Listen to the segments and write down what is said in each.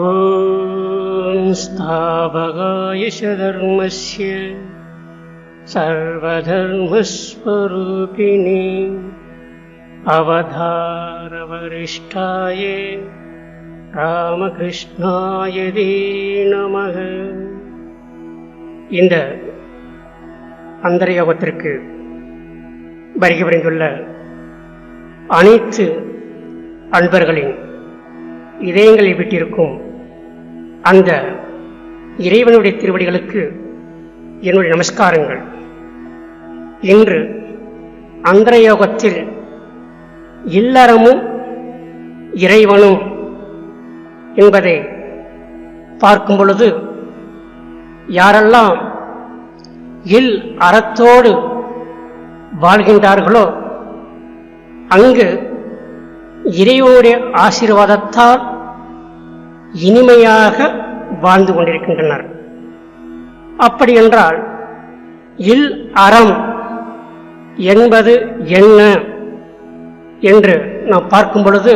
ॐ स्थापकाय च धर्मस्य सर्वधर्मस्वरूपिणे अवधारवरिष्ठाय ராமகிருஷ்ணாய தே நமக இந்த அந்தரயோகத்திற்கு வருகை புரிந்துள்ள அனைத்து அன்பர்களின் இதயங்களை விட்டிருக்கும் அந்த இறைவனுடைய திருவடிகளுக்கு என்னுடைய நமஸ்காரங்கள். இன்று அந்தரயோகத்தில் இல்லறமும் இறைவனும் என்பதை பார்க்கும் பொழுது யாரெல்லாம் இல் அறத்தோடு வாழ்கின்றார்களோ அங்கு இறைவனுடைய ஆசீர்வாதத்தால் இனிமையாக வாழ்ந்து கொண்டிருக்கின்றனர். அப்படி என்றால் இல் அறம் என்பது என்ன என்று நாம் பார்க்கும் பொழுது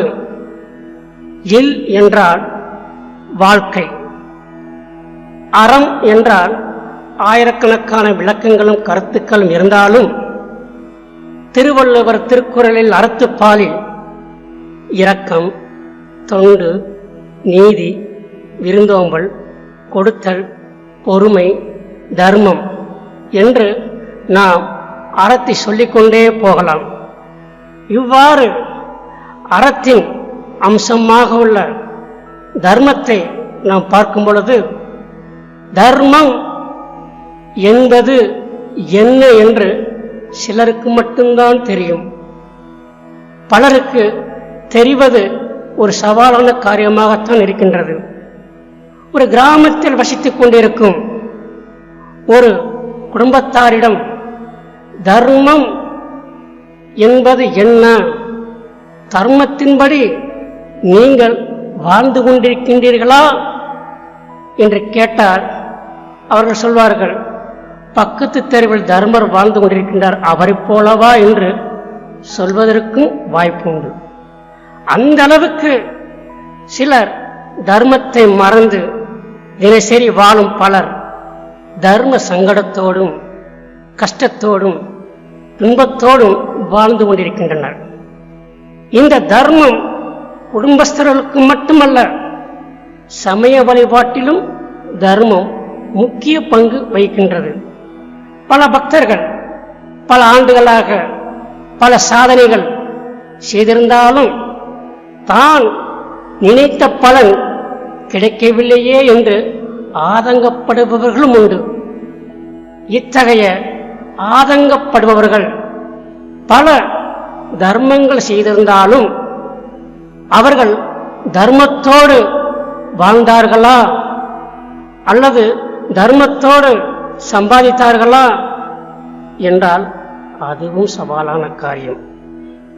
இல் என்றால் வாழ்க்கை. அறம் என்றால் ஆயிரக்கணக்கான விளக்கங்களும் கருத்துக்களும் இருந்தாலும் திருவள்ளுவர் திருக்குறளில் அறத்துப்பாலில் இரக்கம் தொண்டு நீதி விருந்தோம்பல் கொடுத்தல் பொறுமை தர்மம் என்று நாம் அறத்தை சொல்லிக்கொண்டே போகலாம். இவ்வாறு அறத்தின் அம்சமாக உள்ள தர்மத்தை நாம் பார்க்கும் பொழுது தர்மம் என்பது என்ன என்று சிலருக்கு மட்டும்தான் தெரியும். பலருக்கு தெரிவது ஒரு சவாலான காரியமாகத்தான் இருக்கின்றது. ஒரு கிராமத்தில் வசித்துக் கொண்டிருக்கும் ஒரு குடும்பத்தாரிடம் தர்மம் என்பது என்ன? தர்மத்தின்படி நீங்கள் வாழ்ந்து கொண்டிருக்கின்றீர்களா? என்று கேட்டால் அவர்கள் சொல்வார்கள் பக்கத்து தெருவில் தர்மர் வாழ்ந்து கொண்டிருக்கின்றார். அவரைப் போலவா? என்று சொல்வதற்கும் வாய்ப்பு உண்டு. அந்த அளவுக்கு சிலர் தர்மத்தை மறந்து தினசரி வாழும் பலர் தர்ம சங்கடத்தோடும் கஷ்டத்தோடும் துன்பத்தோடும் வாழ்ந்து கொண்டிருக்கின்றனர். இந்த தர்மம் குடும்பஸ்தர்களுக்கு மட்டுமல்ல சமய வழிபாட்டிலும் தர்மம் முக்கிய பங்கு வகிக்கின்றது. பல பக்தர்கள் பல ஆண்டுகளாக பல சாதனைகள் செய்திருந்தாலும் தான் நினைத்த பலன் கிடைக்கவில்லையே என்று ஆதங்கப்படுபவர்களும் உண்டு. இத்தகைய ஆதங்கப்படுபவர்கள் பல தர்மங்கள் செய்திருந்தாலும் அவர்கள் தர்மத்தோடு வாழ்ந்தார்களா? அல்லது தர்மத்தோடு சம்பாதித்தார்களா? என்றால் அதுவும் சவாலான காரியம்.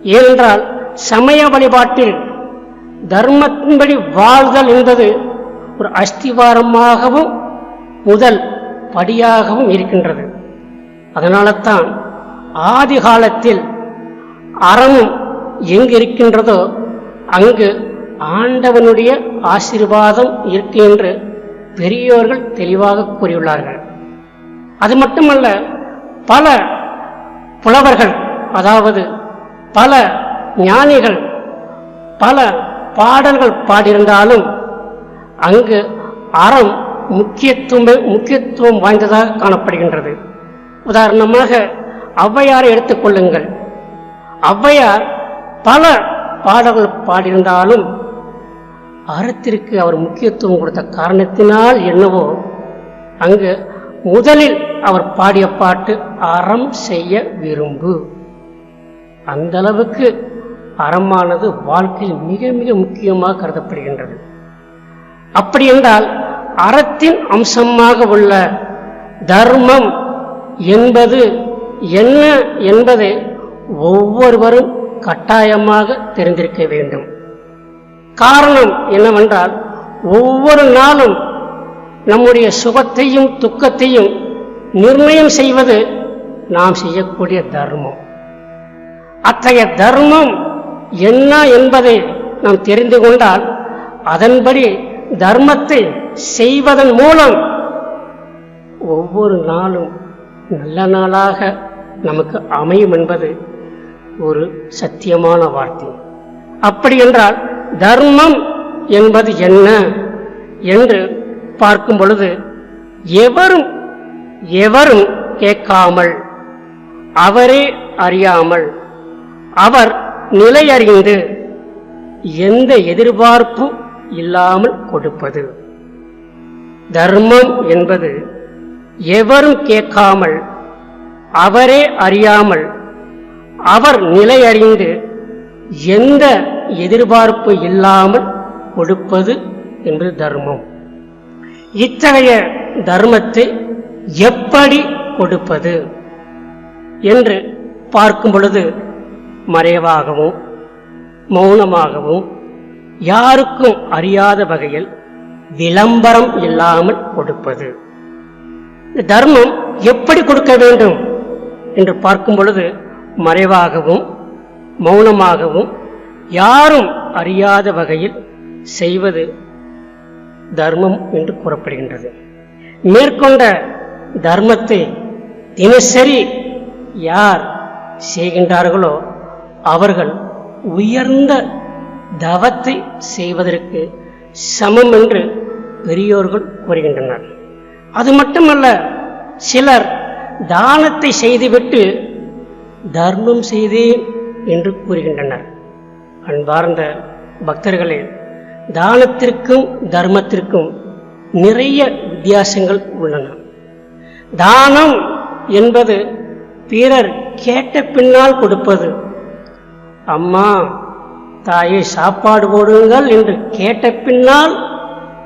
ஏனென்றால் சமய வழிபாட்டில் தர்மத்தின்படி வாழ்தல் என்பது ஒரு அஸ்திவாரமாகவும் முதல் படியாகவும் இருக்கின்றது. அதனால தான் ஆதி காலத்தில் அறமும் எங்கு இருக்கின்றதோ அங்கு ஆண்டவனுடைய ஆசீர்வாதம் இருக்கு என்று பெரியோர்கள் தெளிவாக கூறியுள்ளார்கள். அது மட்டுமல்ல பல புலவர்கள் அதாவது பல ஞானிகள் பல பாடல்கள் பாடியிருந்தாலும் அங்கு அறம் முக்கியத்துவம் முக்கியத்துவம் வாய்ந்ததாக காணப்படுகின்றது. உதாரணமாக ஔவையாரை எடுத்துக்கொள்ளுங்கள் ஔவையார் பல பாடல்கள் பாடியிருந்தாலும் அறத்திற்கு அவர் முக்கியத்துவம் கொடுத்த காரணத்தினால் என்னவோ அங்கு முதலில் அவர் பாடிய பாட்டு அறம் செய்ய விரும்பு. அந்த அளவுக்கு அறமானது வாழ்க்கையில் மிக மிக முக்கியமாக கருதப்படுகின்றது. அப்படி என்றால் அறத்தின் அம்சமாக உள்ள தர்மம் என்பது என்ன என்பதை ஒவ்வொருவரும் கட்டாயமாக தெரிந்திருக்க வேண்டும். காரணம் என்னவென்றால் ஒவ்வொரு நாளும் நம்முடைய சுகத்தையும் துக்கத்தையும் நிர்ணயம் செய்வது நாம் செய்யக்கூடிய தர்மம். அத்தகைய தர்மம் என்ன என்பதை நாம் தெரிந்து கொண்டால் அதன்படி தர்மத்தை செய்வதன் மூலம் ஒவ்வொரு நாளும் நல்ல நாளாக நமக்கு அமையும் என்பது ஒரு சத்தியமான வார்த்தை. அப்படி என்றால் தர்மம் என்பது என்ன என்று பார்க்கும் பொழுது எவரும் எவரும் கேட்காமல் அவரே அறியாமல் அவர் நிலையறிந்து எந்த எதிர்பார்ப்பும் இல்லாமல் கொடுப்பது. தர்மம் என்பது எவரும் கேட்காமல் அவரே அறியாமல் அவர் நிலையறிந்து எந்த எதிர்பார்ப்பு இல்லாமல் கொடுப்பது என்பது தர்மம். இத்தகைய தர்மத்தை எப்படி கொடுப்பது என்று பார்க்கும் பொழுது மறைவாகவும் மௌனமாகவும் யாருக்கும் அறியாத வகையில் விளம்பரம் இல்லாமல் கொடுப்பது. தர்மம் எப்படி கொடுக்க வேண்டும் என்று பார்க்கும் பொழுது மறைவாகவும் மௌனமாகவும் யாரும் அறியாத வகையில் செய்வது தர்மம் என்று கூறப்படுகின்றது. மேற்கொண்ட தர்மத்தை தினசரி யார் செய்கின்றார்களோ அவர்கள் உயர்ந்த தவத்தை செய்வதற்கு சமம் என்று பெரியோர்கள் கூறுகின்றனர். அது மட்டுமல்ல சிலர் தானத்தை செய்துவிட்டு தர்மம் செய்தேன் என்று கூறுகின்றனர். அன்பார்ந்த பக்தர்களே தானத்திற்கும் தர்மத்திற்கும் நிறைய வித்தியாசங்கள் உள்ளன. தானம் என்பது பிறர் கேட்ட பின்னால் கொடுப்பது அம்மா தாயை சாப்பாடு போடுங்கள் என்று கேட்ட பின்னால்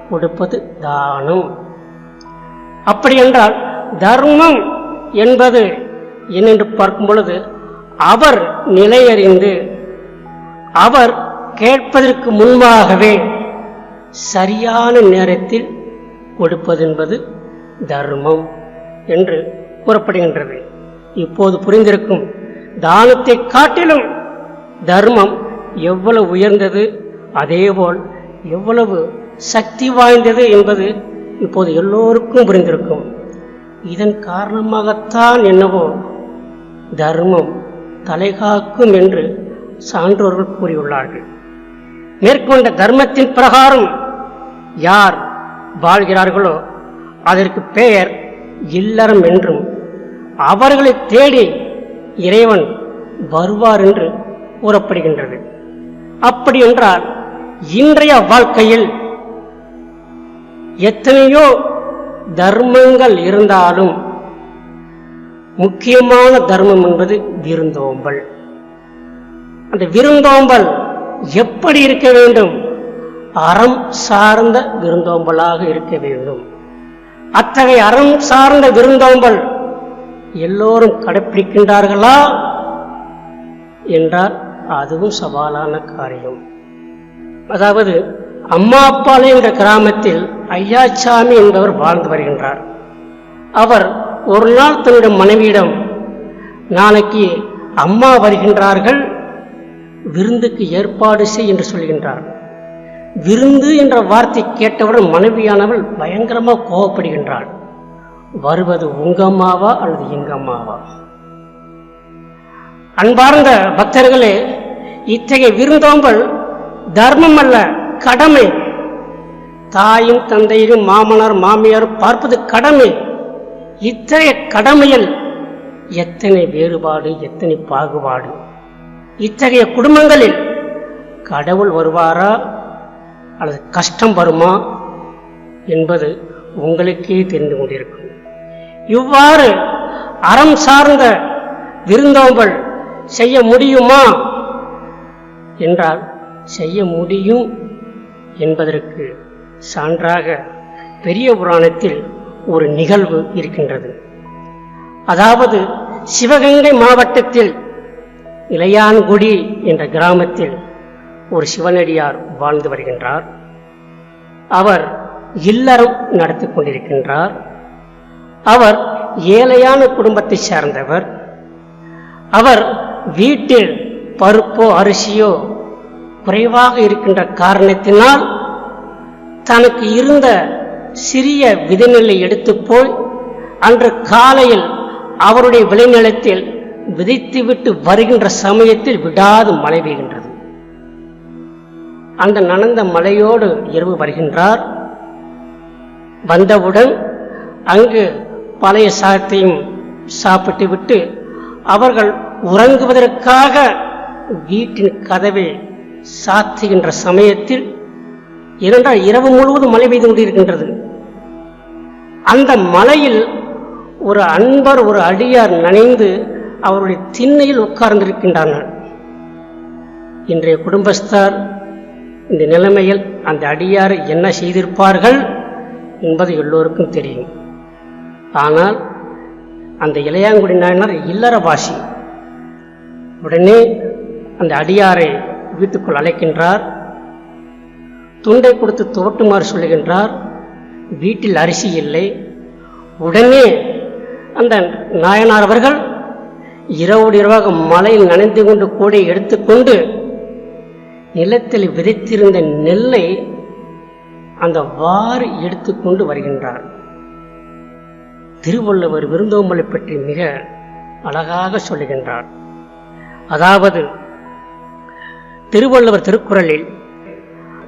கொடுப்பது தானம். அப்படி என்றால் தர்மம் என்பது என்னென்று பார்க்கும் பொழுது அவர் நிலையறிந்து அவர் கேட்பதற்கு முன்பாகவே சரியான நேரத்தில் கொடுப்பது என்பது தர்மம் என்று கூறப்படுகின்றது. இப்போது புரிந்திருக்கும் தானத்தை காட்டிலும் தர்மம் எவ்வளவு உயர்ந்தது அதேபோல் எவ்வளவு சக்தி வாய்ந்தது என்பது இப்போது எல்லோருக்கும் புரிந்திருக்கும். இதன் காரணமாகத்தான் என்னவோ தர்மம் தலைகாக்கும் என்று சான்றோர்கள் கூறியுள்ளார்கள். மேற்கொண்ட தர்மத்தின் பிரகாரம் யார் வாழ்கிறார்களோ அதற்கு பெயர் இல்லறம் என்றும் அவர்களை தேடி இறைவன் வருவார் என்று கூறப்படுகின்றது. அப்படி என்றால் இன்றைய வாழ்க்கையில் எத்தனையோ தர்மங்கள் இருந்தாலும் முக்கியமான தர்மம் என்பது விருந்தோம்பல். அந்த விருந்தோம்பல் எப்படி இருக்க வேண்டும்? அறம் சார்ந்த விருந்தோம்பலாக இருக்க வேண்டும். அத்தகைய அறம் சார்ந்த விருந்தோம்பல் எல்லோரும் கடைப்பிடிக்கின்றார்களா? என்றால் அதுவும் சவாலான காரியம். அதாவது அம்மா அப்பாலே என்ற கிராமத்தில் ஐயாச்சாமி என்பவர் வாழ்ந்து வருகின்றார். அவர் ஒரு நாள் தன்னுடைய மனைவியிடம் நாளைக்கு அம்மா வருகின்றார்கள் விருந்துக்கு ஏற்பாடு செய் என்று சொல்கின்றார். விருந்து என்ற வார்த்தை கேட்டவுடன் மனைவியானவள் பயங்கரமாக கோபப்படுகின்றாள் வருவது உங்க அம்மாவா அல்லது எங்க அம்மாவா? அன்பார்ந்த பக்தர்களே இத்தகைய விருந்தோம்பல் தர்மம் அல்ல கடமை. தாயும் தந்தையும் மாமனார் மாமியார் பார்ப்பது கடமை. இத்தகைய கடமையில் எத்தனை வேறுபாடு எத்தனை பாகுபாடு? இத்தகைய குடும்பங்களில் கடவுள் வருவாரா? அல்லது கஷ்டம் வருமா? என்பது உங்களுக்கே தெரிந்து கொண்டிருக்கும். இவ்வாறு அறம் சார்ந்த விருந்தோம்பல் செய்ய முடியுமா? என்றால் செய்ய முடியும் என்பதற்கு சான்றாக பெரிய புராணத்தில் ஒரு நிகழ்வு இருக்கின்றது. அதாவது சிவகங்கை மாவட்டத்தில் இளையான்குடி என்ற கிராமத்தில் ஒரு சிவனடியார் வாழ்ந்து வருகின்றார். அவர் இல்லறம் நடத்தி கொண்டிருக்கின்றார். அவர் ஏழையான குடும்பத்தை சார்ந்தவர். அவர் வீட்டில் பருப்போ அரிசியோ குறைவாக இருக்கின்ற காரணத்தினால் தனக்கு இருந்த சிறிய விதைநெல்லை எடுத்து போய் அன்று காலையில் அவருடைய விளைநிலத்தில் விதைத்துவிட்டு வருகின்ற சமயத்தில் விடாது மழை பெய்கின்றது. அந்த நனந்த மலையோடு இரவு வருகின்றார். வந்தவுடன் அங்கு பழைய சாதத்தையும் சாப்பிட்டு விட்டு அவர்கள் உறங்குவதற்காக வீட்டின் கதவை சாத்துகின்ற சமயத்தில் இரண்டாம் இரவு முழுவதும் மழை பெய்து கொண்டிருக்கின்றது. அந்த மலையில் ஒரு அன்பர் ஒரு அடியார் நனைந்து அவருடைய திண்ணையில் உட்கார்ந்திருக்கின்றனர் இன்றைய குடும்பஸ்தார் இந்த நிலைமையில் அந்த அடியார் என்ன செய்திருப்பார்கள் என்பது எல்லோருக்கும் தெரியும். ஆனால் அந்த இளையாங்குடி நாயனார் இல்லறவாசி உடனே அந்த அடியாரை வீட்டுக்குள் அழைக்கின்றார். துண்டை கொடுத்து துவட்டுமாறு சொல்லுகின்றார். வீட்டில் அரிசி இல்லை. உடனே அந்த நாயனார் அவர்கள் இரவோடு இரவாக மலையில் நனைந்து கொண்டு கூடை எடுத்துக்கொண்டு நிலத்தில் விதைத்திருந்த நெல்லை அந்த வாறு எடுத்துக்கொண்டு வருகின்றார். திருவள்ளுவர் விருந்தோம்பலை பற்றி மிக அழகாக சொல்லுகின்றார். அதாவது திருவள்ளுவர் திருக்குறளில்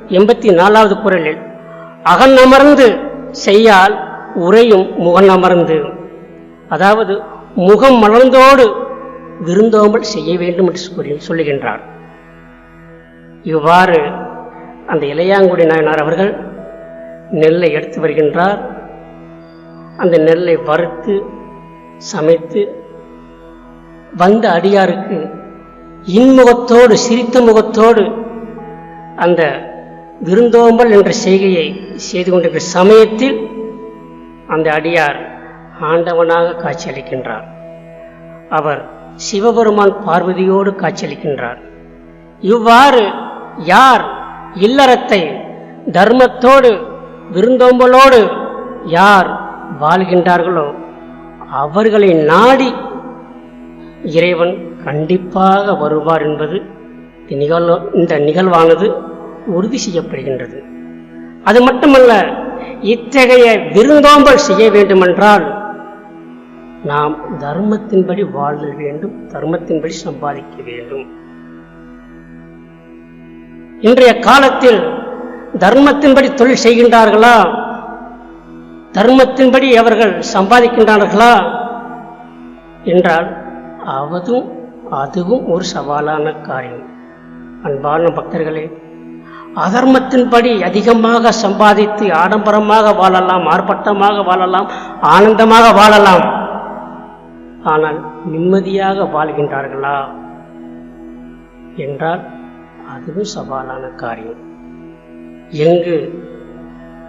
எண்பத்தி நாலாவது குறளில் அகநமர்ந்து செய்யால் உரையும் முகநமர்ந்து அதாவது முகம் மலர்ந்தோடு விருந்தோம்பல் செய்ய வேண்டும் என்று கூறி சொல்லுகின்றார். இவ்வாறு அந்த இளையாங்குடி நாயனார் அவர்கள் நெல்லை எடுத்து வருகின்றார். அந்த நெல்லை வறுத்து சமைத்து வந்த அடியாருக்கு இன்முகத்தோடு சிரித்த முகத்தோடு அந்த விருந்தோம்பல் என்ற செய்கையை செய்து கொண்டிருக்கிற சமயத்தில் அந்த அடியார் ஆண்டவனாக காட்சியளிக்கின்றார். அவர் சிவபெருமான் பார்வதியோடு காட்சியளிக்கின்றார். இவ்வாறு யார் இல்லறத்தை தர்மத்தோடு விருந்தோம்பலோடு யார் வாழ்கின்றார்களோ அவர்களை நாடி இறைவன் கண்டிப்பாக வருவார் என்பது இந்த நிகழ்வு இந்த நிகழ்வானது உறுதி செய்யப்படுகின்றது. அது மட்டுமல்ல இத்தகைய விருந்தோம்பல் செய்ய வேண்டுமென்றால் நாம் தர்மத்தின்படி வாழ்தல் வேண்டும் தர்மத்தின்படி சம்பாதிக்க வேண்டும். இன்றைய காலத்தில் தர்மத்தின்படி தொழில் செய்கின்றார்களா? தர்மத்தின்படி அவர்கள் சம்பாதிக்கின்றார்களா? என்றால் அவதும் அதுவும் ஒரு சவாலான காரியம். அன்பான பக்தர்களே அதர்மத்தின்படி அதிகமாக சம்பாதித்து ஆடம்பரமாக வாழலாம் ஆர்ப்பட்டமாக வாழலாம் ஆனந்தமாக வாழலாம். ஆனால் நிம்மதியாக வாழ்கின்றார்களா? என்றால் அதுவும் சவாலான காரியம். எங்கு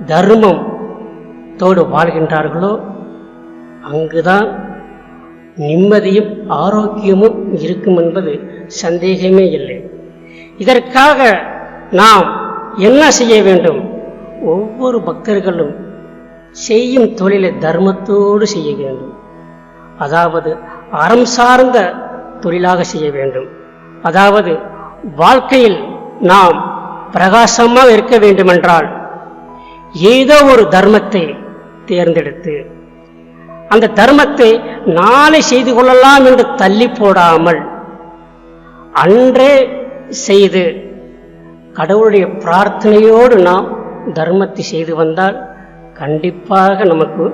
தர்மம் தோடு வாழ்கின்றார்களோ அங்குதான் நிம்மதியும் ஆரோக்கியமும் இருக்கும் என்பது சந்தேகமே இல்லை. இதற்காக நாம் என்ன செய்ய வேண்டும்? ஒவ்வொரு பக்தர்களும் செய்யும் தொழிலை தர்மத்தோடு செய்ய வேண்டும். அதாவது அறம் சார்ந்த தொழிலாக செய்ய வேண்டும். அதாவது வாழ்க்கையில் நாம் பிரகாசமாக இருக்க வேண்டுமென்றால் ஏதோ ஒரு தர்மத்தை தேர்ந்தெடுத்து அந்த தர்மத்தை நாளை செய்து கொள்ளலாம் என்று தள்ளி போடாமல் அன்றே செய்து கடவுளுடைய பிரார்த்தனையோடு நாம் தர்மத்தை செய்து வந்தால் கண்டிப்பாக நமக்கு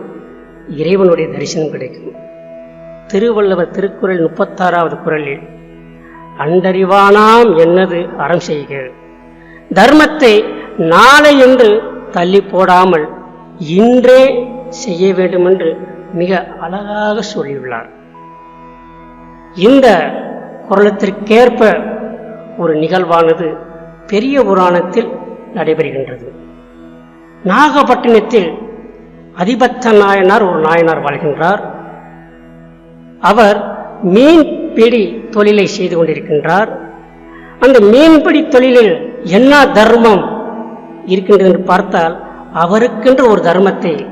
இறைவனுடைய தரிசனம் கிடைக்கும். திருவள்ளுவர் திருக்குறள் முப்பத்தாறாவது குரலில் அண்டறிவானாம் என்னது அறம் செய்க. தர்மத்தை நாளை என்று தள்ளி போடாமல் இன்றே செய்ய வேண்டும் என்று மிக அழகாக சொல்லியுள்ளார். இந்த குரலத்திற்கேற்ப ஒரு நிகழ்வானது பெரிய புராணத்தில் நடைபெறுகின்றது. நாகப்பட்டினத்தில் அதிபத்த நாயனார் ஒரு நாயனார் வாழ்கின்றார். அவர் மீன் பிடி தொழிலை செய்து கொண்டிருக்கின்றார். அந்த மீன்பிடி தொழிலில் என்ன தர்மம் இருக்கின்றது என்று பார்த்தால் அவருக்கென்று ஒரு தர்மத்தை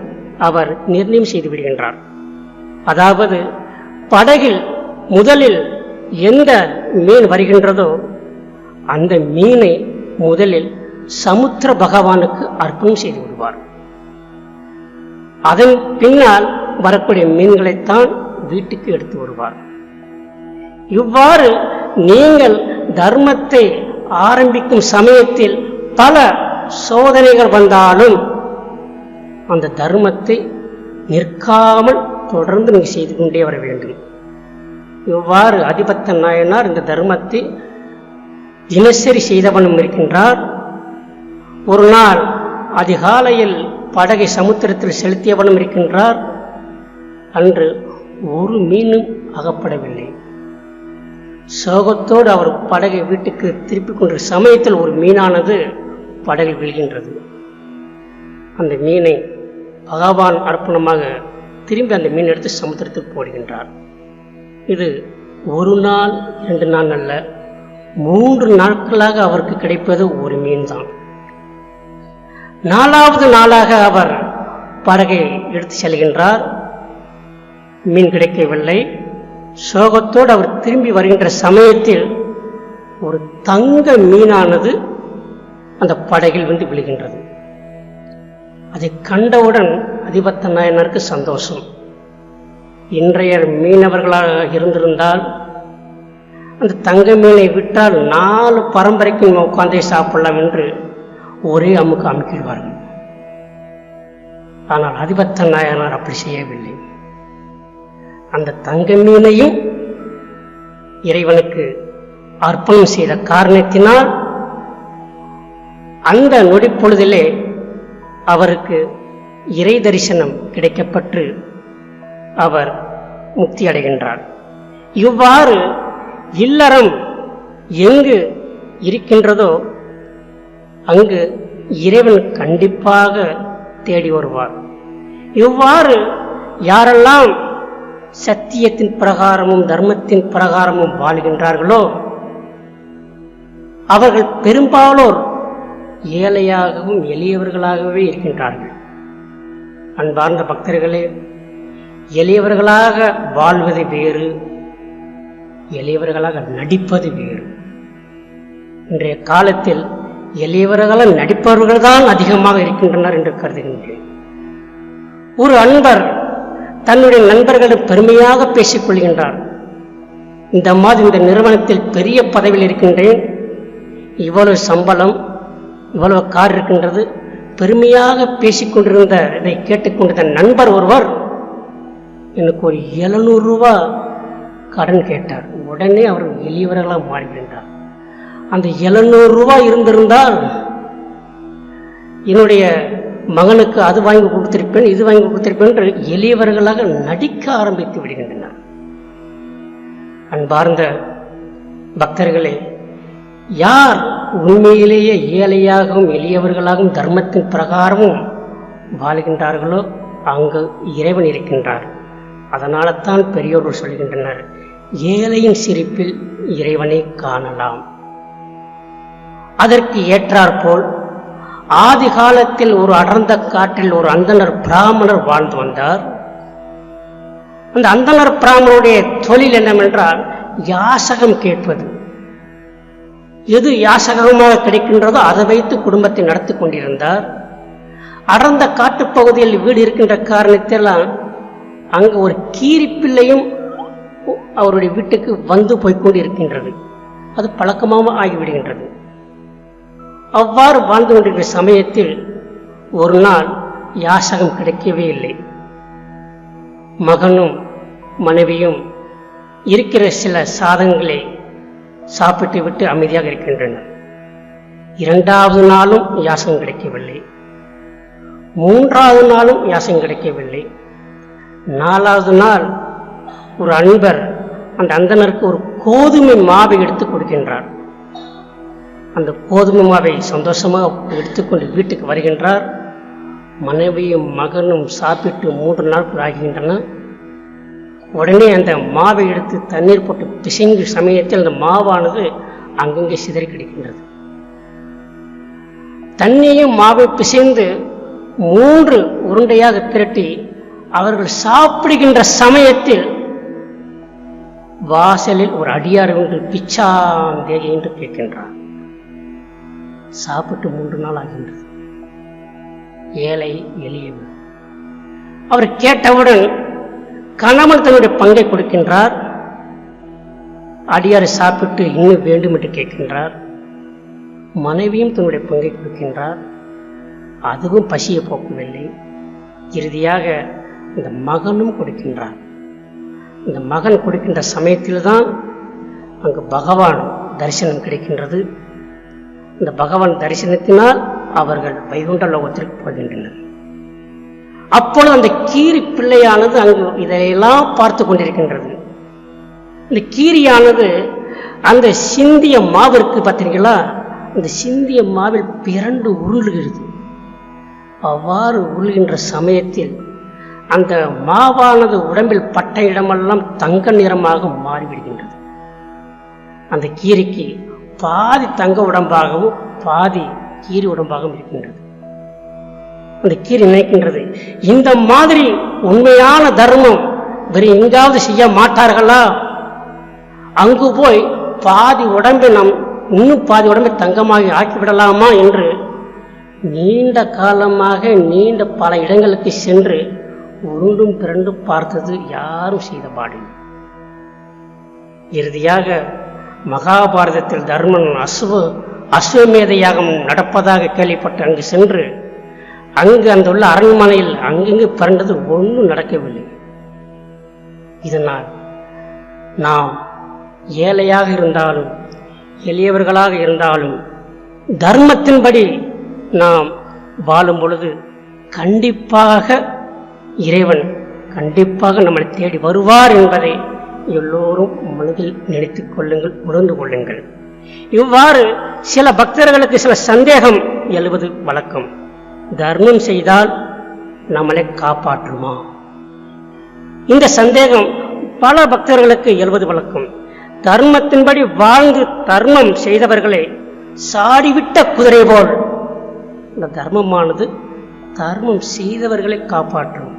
அவர் நிர்ணயம் செய்து விடுகின்றார். அதாவது படகில் முதலில் எந்த மீன் வருகின்றதோ அந்த மீனை முதலில் சமுத்திர பகவானுக்கு அர்ப்பணம் செய்து விடுவார். அதன் பின்னால் வரக்கூடிய மீன்களைத்தான் வீட்டுக்கு எடுத்து வருவார். இவ்வாறு நீங்கள் தர்மத்தை ஆரம்பிக்கும் சமயத்தில் பல சோதனைகள் வந்தாலும் அந்த தர்மத்தை நிற்காமல் தொடர்ந்து நீங்கள் செய்து கொண்டே வர வேண்டும். இவ்வாறு அதிபத்த நாயனார் இந்த தர்மத்தை தினசரி செய்தவனும் இருக்கின்றார். ஒரு நாள் அதிகாலையில் படகை சமுத்திரத்தில் செலுத்தியவனும் இருக்கின்றார். அன்று ஒரு மீனும் அகப்படவில்லை. சோகத்தோடு அவர் படகை வீட்டுக்கு திருப்பிக் கொண்ட சமயத்தில் ஒரு மீனானது படகில் விழுகின்றது. அந்த மீனை பகவான் அர்ப்பணமாக திரும்பி அந்த மீன் எடுத்து சமுத்திரத்துக்கு போடுகின்றார். இது ஒரு நாள் இரண்டு நாள் அல்ல மூன்று நாட்களாக அவருக்கு கிடைப்பது ஒரு மீன் தான் நாலாவது நாளாக அவர் படகை எடுத்து செல்கின்றார். மீன் கிடைக்கவில்லை. சோகத்தோடு அவர் திரும்பி வருகின்ற சமயத்தில் ஒரு தங்க மீனானது அந்த படகில் வந்து விழுகின்றது. அதை கண்டவுடன் அதிபத்த நாயனருக்கு சந்தோஷம். இன்றைய மீனவர்களாக இருந்திருந்தால் அந்த தங்க மீனை விட்டால் நாலு பரம்பரைக்கு நம்ம உட்காந்தே சாப்பிடலாம் என்று ஒரே அமுக்கு அமுக்கிடுவார்கள். ஆனால் அதிபத்த நாயனார் அப்படி செய்யவில்லை. அந்த தங்க மீனையும் இறைவனுக்கு அர்ப்பணம் செய்த காரணத்தினால் அந்த நொடிப்பொழுதிலே அவருக்கு இறை தரிசனம் கிடைக்கப்பட்டு அவர் முக்தி அடைகின்றார். இவ்வாறு இல்லறம் எங்கு இருக்கின்றதோ அங்கு இறைவன் கண்டிப்பாக தேடி வருவார். இவ்வாறு யாரெல்லாம் சத்தியத்தின் பிரகாரமும் தர்மத்தின் பிரகாரமும் வாழ்கின்றார்களோ அவர்கள் பெரும்பாலோர் ஏழையாகவும் எளியவர்களாகவே இருக்கின்றார்கள். அன்பார்ந்த பக்தர்களே எளியவர்களாக வாழ்வது வேறு எளியவர்களாக நடிப்பது வேறு. இன்றைய காலத்தில் எளியவர்களால் நடிப்பவர்கள் தான் அதிகமாக இருக்கின்றனர் என்று கருதுகின்றேன். ஒரு அன்பர் தன்னுடைய நண்பர்களிடம் பெருமையாக பேசிக் கொள்கின்றார். இந்த மாதிரி இந்த நிறுவனத்தில் பெரிய பதவியில் இருக்கின்றேன். இவ்வளவு சம்பளம் இவ்வளவு கார் இருக்கின்றது பெருமையாக பேசிக்கொண்டிருந்த இதை கேட்டுக்கொண்டிருந்த நண்பர் ஒருவர் எனக்கு ஒரு எழுநூறு ரூபா கடன் கேட்டார். உடனே அவர் எளியவர்களாக மாறிவிட்டார் அந்த எழுநூறு ரூபாய் இருந்திருந்தால் என்னுடைய மகனுக்கு அது வாங்கி கொடுத்திருப்பேன் இது வாங்கி கொடுத்திருப்பேன் என்று எளியவர்களாக நடிக்க ஆரம்பித்து விடுகின்றனர். அன்பார்ந்த பக்தர்களே யார் உண்மையிலேயே ஏழையாகவும் எளியவர்களாகவும் தர்மத்தின் பிரகாரமும் வாழ்கின்றார்களோ அங்கு இறைவன் இருக்கின்றார். அதனால தான் பெரியோர்கள் சொல்கின்றனர் ஏழையின் சிரிப்பில் இறைவனை காணலாம். அதற்கு ஏற்றாற்போல் ஆதி காலத்தில் ஒரு அடர்ந்த காட்டில் ஒரு அந்தனர் பிராமணர் வாழ்ந்து வந்தார். அந்த அந்தனர் பிராமணருடைய தொழில் என்னவென்றால் யாசகம் கேட்பது. எது யாசகமாக கிடைக்கின்றதோ அதை வைத்து குடும்பத்தை நடத்தி கொண்டிருந்தார். அடர்ந்த காட்டுப்பகுதியில் வீடு இருக்கின்ற காரணத்தெல்லாம் அங்கு ஒரு கீரிப்பிள்ளையும் அவருடைய வீட்டுக்கு வந்து போய்க்கொண்டு இருக்கின்றது அது பழக்கமாக ஆகிவிடுகின்றது. அவ்வாறு வாழ்ந்து கொண்டிருக்கிற சமயத்தில் ஒரு நாள் யாசகம் கிடைக்கவே இல்லை. மகனும் மனைவியும் இருக்கிற சில சாதங்களை சாப்பிட்டு விட்டு அமைதியாக இருக்கின்றனர் இரண்டாவது நாளும் யாசம் கிடைக்கவில்லை. மூன்றாவது நாளும் யாசம் கிடைக்கவில்லை. நாலாவது நாள் ஒரு அன்பர் அந்த அந்தனருக்கு ஒரு கோதுமை மாவை எடுத்து கொடுக்கின்றார். அந்த கோதுமை மாவை சந்தோஷமாக எடுத்துக்கொண்டு வீட்டுக்கு வருகின்றார். மனைவியும் மகனும் சாப்பிட்டு மூன்று நாட்கள் ஆகின்றன. உடனே அந்த மாவை எடுத்து தண்ணீர் போட்டு பிசைங்கு சமயத்தில் அந்த மாவானது அங்கங்கே சிதறி கிடைக்கின்றது. தண்ணியும் மாவை பிசைந்து மூன்று உருண்டையாக திரட்டி அவர்கள் சாப்பிடுகின்ற சமயத்தில் வாசலில் ஒரு அடியார் ஒன்று பிச்சாந்தேகி என்று கேட்கின்றார். சாப்பிட்டு மூன்று நாள் ஆகின்றது. ஏழை எளியவர் அவர் கேட்டவுடன் கணவன் தன்னுடைய பங்கை கொடுக்கின்றார். அடியாரை சாப்பிட்டு இன்னும் வேண்டும் என்று கேட்கின்றார். மனைவியும் தன்னுடைய பங்கை கொடுக்கின்றார். அதுவும் பசியை போக்கவில்லை. இறுதியாக இந்த மகனும் கொடுக்கின்றார். இந்த மகன் கொடுக்கின்ற சமயத்தில் தான் அங்கு பகவான் தரிசனம் கிடைக்கின்றது. இந்த பகவான் தரிசனத்தினால் அவர்கள் வைகுண்ட லோகத்திற்கு போகின்றனர். அப்பொழுது அந்த கீரி பிள்ளையானது அங்கு இதையெல்லாம் பார்த்து கொண்டிருக்கின்றது. இந்த கீரியானது அந்த சிந்திய மாவிற்கு பார்த்தீங்களா அந்த சிந்திய மாவில் பிறண்டு உருளுகிறது. அவ்வாறு உருள்கின்ற சமயத்தில் அந்த மாவானது உடம்பில் பட்ட இடமெல்லாம் தங்க நிறமாக மாறிவிடுகின்றது. அந்த கீரிக்கு பாதி தங்க உடம்பாகவும் பாதி கீரி உடம்பாகவும் இருக்கின்றது. அந்த கீரி நினைக்கின்றது. இந்த மாதிரி உண்மையான தர்மம் வேறு எங்காவது செய்ய மாட்டார்களா? அங்கு போய் பாதி உடம்பை நாம் இன்னும் பாதி உடம்பை தங்கமாக ஆக்கிவிடலாமா என்று நீண்ட காலமாக நீண்ட பல இடங்களுக்கு சென்று உருண்டும் பிறண்டும் பார்த்தது யாரும் செய்த பாடு. இறுதியாக மகாபாரதத்தில் தர்மன் அசுவ அஸ்வமேத யாகம் நடப்பதாக கேள்விப்பட்டு அங்கு சென்று அங்கு அந்த உள்ள அரண்மனையில் அங்கங்கு பறந்தது ஒன்றும் நடக்கவில்லை. இதனால் நாம் ஏழையாக இருந்தாலும் எளியவர்களாக இருந்தாலும் தர்மத்தின்படி நாம் வாழும் பொழுது கண்டிப்பாக இறைவன் கண்டிப்பாக நம்மளை தேடி வருவார் என்பதை எல்லோரும் மனதில் நினைத்துக் கொள்ளுங்கள் உணர்ந்து கொள்ளுங்கள். இவ்வாறு சில பக்தர்களுக்கு சில சந்தேகம் எழுவது வழக்கம். தர்மம் செய்தால் நம்மளை காப்பாற்றுமா? இந்த சந்தேகம் பல பக்தர்களுக்கு எழுவது வழக்கம். தர்மத்தின்படி வாழ்ந்து தர்மம் செய்தவர்களை சாடிவிட்ட குதிரை போல். இந்த தர்மமானது தர்மம் செய்தவர்களை காப்பாற்றும்.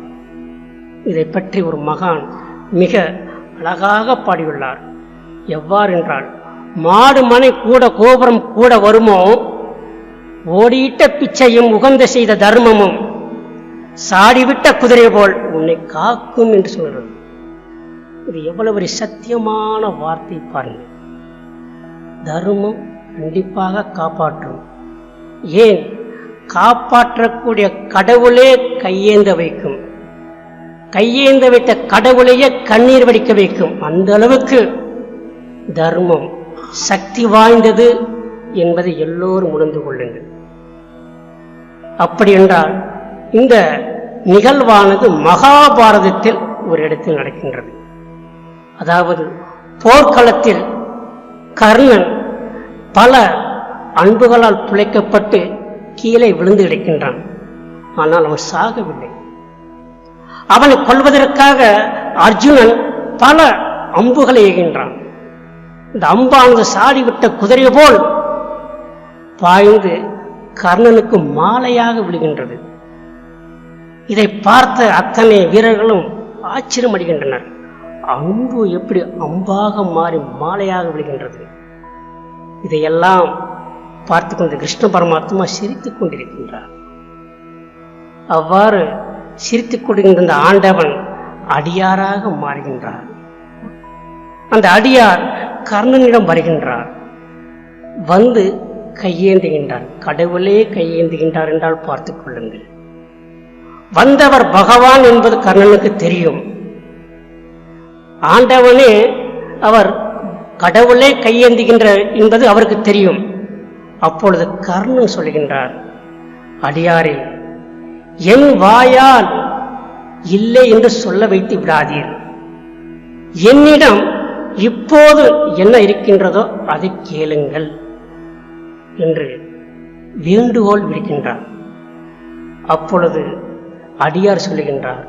இதை பற்றி ஒரு மகான் மிக அழகாக பாடியுள்ளார். எவ்வாறு என்றால் மாடு மனை கூட கோபுரம் கூட வருமோ ஓடியிட்ட பிச்சையும் உகந்த செய்த தர்மமும் சாடிவிட்ட குதிரை போல் உன்னை காக்கும் என்று சொல்கிறது. இது எவ்வளவு ஒரு சத்தியமான வார்த்தை பாருங்கள். தர்மம் கண்டிப்பாக காப்பாற்றும். ஏன்? காப்பாற்றக்கூடிய கடவுளே கையேந்த வைக்கும். கையேந்த வைத்த கடவுளையே கண்ணீர் வடிக்க வைக்கும். அந்த அளவுக்கு தர்மம் சக்தி வாய்ந்தது என்பதை எல்லோரும் உணர்ந்து கொள்ளுங்கள். அப்படி என்றால் இந்த நிகழ்வானது மகாபாரதத்தில் ஒரு இடத்தில் நடக்கின்றது. அதாவது போர்க்களத்தில் கர்ணன் பல அன்புகளால் துளைக்கப்பட்டு கீழே விழுந்து கிடக்கின்றான். ஆனால் அவன் சாகவில்லை. அவனை கொள்வதற்காக அர்ஜுனன் பல அம்புகளை எய்கின்றான். இந்த அம்பானது சாடிவிட்ட குதிரை போல் பாய்ந்து கர்ணனுக்கு மாலையாக விழுகின்றது. இதை பார்த்த அத்தனை வீரர்களும் ஆச்சரியம் அடைகின்றனர். அன்பு எப்படி அம்பாக மாறி மாலையாக விழுகின்றது? இதையெல்லாம் பார்த்து கொண்டு கிருஷ்ண பரமாத்மா சிரித்துக் கொண்டிருக்கின்றார். அவ்வாறு சிரித்துக் கொண்டிருந்த ஆண்டவன் அடியாராக மாறுகின்றார். அந்த அடியார் கர்ணனிடம் வருகின்றார். வந்து கையேந்துகின்றார் கடவுளே கையேந்துகின்றார் என்றால் பார்த்துக் கொள்ளுங்கள். வந்தவர் பகவான் என்பது கர்ணனுக்கு தெரியும். ஆண்டவனே அவர் கடவுளே கையேந்துகின்ற என்பது அவருக்கு தெரியும். அப்பொழுது கர்ணன் சொல்கின்றார் அடியாரே என் வாயால் இல்லை என்று சொல்ல வைத்து விடாதீர். என்னிடம் இப்போது என்ன இருக்கின்றதோ அதை கேளுங்கள். என்று வேண்டுகோள் விடுக்கின்றார் அப்பொழுது அடியார் சொல்லுகின்றார்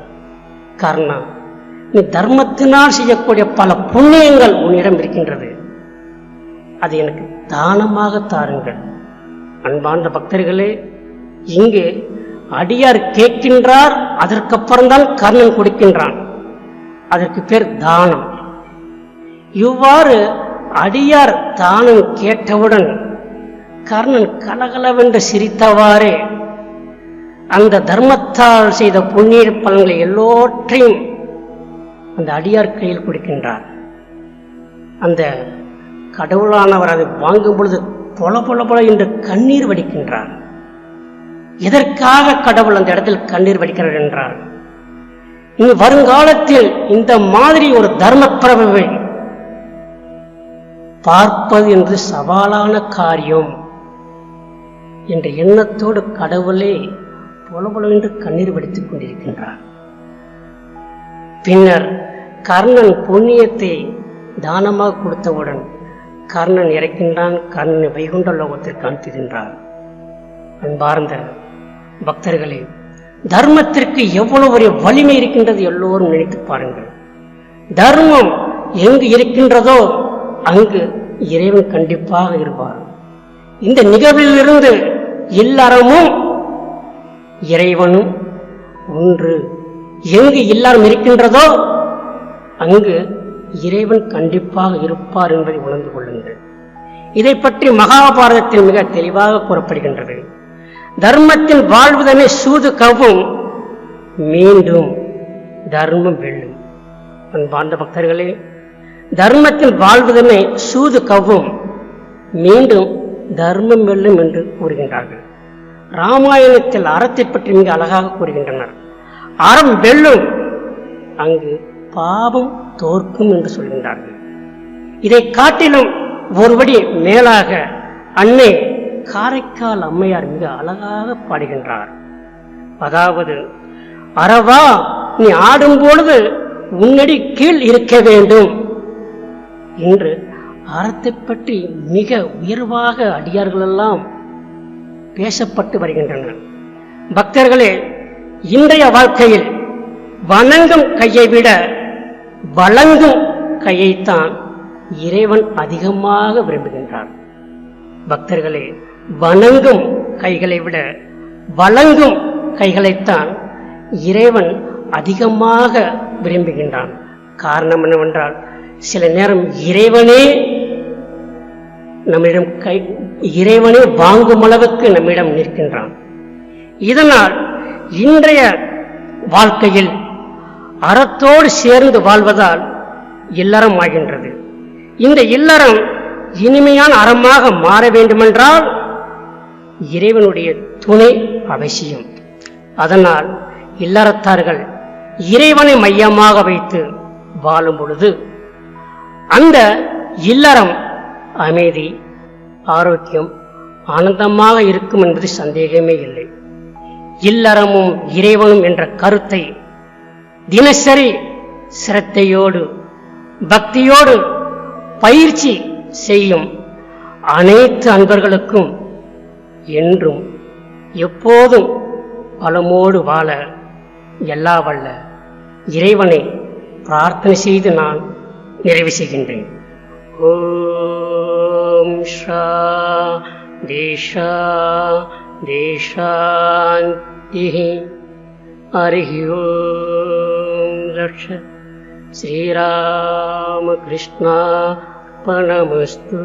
கர்ணா நீ தர்மத்தினால் செய்யக்கூடிய பல புண்ணியங்கள் உன்னிடம் இருக்கின்றது. அது எனக்கு தானமாக தாருங்கள். அன்பார்ந்த பக்தர்களே இங்கு அடியார் கேட்கின்றார் அதற்கப்புறம்தான் கர்ணன் கொடுக்கின்றான். அதற்கு பேர் தானம். இவ்வாறு அடியார் தானம் கேட்டவுடன் கர்ணன் கலகலவென்று சிரித்தவாறே. அந்த தர்மத்தால் செய்த புண்ணிய பலன்களை எல்லோற்றையும் அந்த அடியார் கையில் கொடுக்கின்றார். அந்த கடவுளானவர் அதை வாங்கும் பொழுது பொல பொல பொல என்று கண்ணீர் வடிக்கின்றார். எதற்காக கடவுள் அந்த இடத்தில் கண்ணீர் வடிக்கிறார் என்றார் இனி வருங்காலத்தில் இந்த மாதிரி ஒரு தர்மப்பிரபை பார்ப்பது என்று சவாலான காரியம். என்ற எண்ணத்தோடு கடவுளே பொலபொலவென்று கண்ணீர் வடித்துக் கொண்டிருக்கின்றார். பின்னர் கர்ணன் புண்ணியத்தை தானமாக கொடுத்தவுடன் கர்ணன் இறக்கின்றான் கர்ணனை வைகுண்ட லோகத்திற்கு அனுப்புகின்றார் அன்பார்ந்த பக்தர்களே தர்மத்திற்கு எவ்வளவு ஒரு வலிமை இருக்கின்றது எல்லோரும் நினைத்து பாருங்கள். தர்மம் எங்கு இருக்கின்றதோ அங்கு இறைவன் கண்டிப்பாக இருப்பார். இந்த நிகழ்விலிருந்து எல்லாரமும் இறைவனும் ஒன்று. எங்கு எல்லாரும் இருக்கின்றதோ அங்கு இறைவன் கண்டிப்பாக இருப்பார் என்பதை உணர்ந்து கொள்ளுங்கள். இதை பற்றி மகாபாரதத்தில் மிக தெளிவாக கூறப்படுகின்றது. தர்மத்தின் வாழ்வதனை சூது கவும் மீண்டும் தர்மம் வெல்லும். அன்பார்ந்த பக்தர்களே தர்மத்தில் வாழ்வதனை சூது கவும் மீண்டும் தர்மம் வெல்லும் என்று கூறுகின்றார்கள். ராமாயணத்தில் அறத்தை பற்றி மிக அழகாக கூறுகின்றனர். அறம் வெல்லும் அங்கு பாவம் தோற்கும் என்று சொல்கின்றார்கள். இதை காட்டிலும் ஒருபடி மேலாக அன்னை காரைக்கால் அம்மையார் மிக அழகாக பாடுகின்றார். அதாவது அறவா நீ ஆடும் பொழுது உன்னடி கீழ் இருக்க வேண்டும் என்று அறத்தை பற்றி மிக உயர்வாக அடியார்களெல்லாம் பேசப்பட்டு வருகின்றனர். பக்தர்களே இன்றைய வாழ்க்கையில் வணங்கும் கையை விட வழங்கும் கையைத்தான் இறைவன் அதிகமாக விரும்புகின்றார். பக்தர்களே வணங்கும் கைகளை விட வழங்கும் கைகளைத்தான் இறைவன் அதிகமாக விரும்புகின்றான். காரணம் என்னவென்றால் சில நேரம் இறைவனே நம்மிடம் கை இறைவனே வாங்கும் அளவுக்கு நம்மிடம் நிற்கின்றான். இதனால் இன்றைய வாழ்க்கையில் அறத்தோடு சேர்ந்து வாழ்வதால் இல்லறம் ஆகின்றது. இந்த இல்லறம் இனிமையான அறமாக மாற வேண்டுமென்றால் இறைவனுடைய துணை அவசியம். அதனால் இல்லறத்தார்கள் இறைவனை மையமாக வைத்து வாழும் பொழுது அந்த இல்லறம் அமைதி ஆரோக்கியம் ஆனந்தமாக இருக்கும் என்பது சந்தேகமே இல்லை. இல்லறமும் இறைவனும் என்ற கருத்தை தினசரி சிரத்தையோடு பக்தியோடு பயிற்சி செய்யும் அனைத்து அன்பர்களுக்கும் என்றும் எப்போதும் பலமோடு வாழ எல்லா வல்ல இறைவனை பிரார்த்தனை செய்து நான் நிறைவு செய்கின்றேன். ॐ शा देशा देशान्तिः। अर्हो लक्ष। श्रीरामकृष्णा पणमस्तु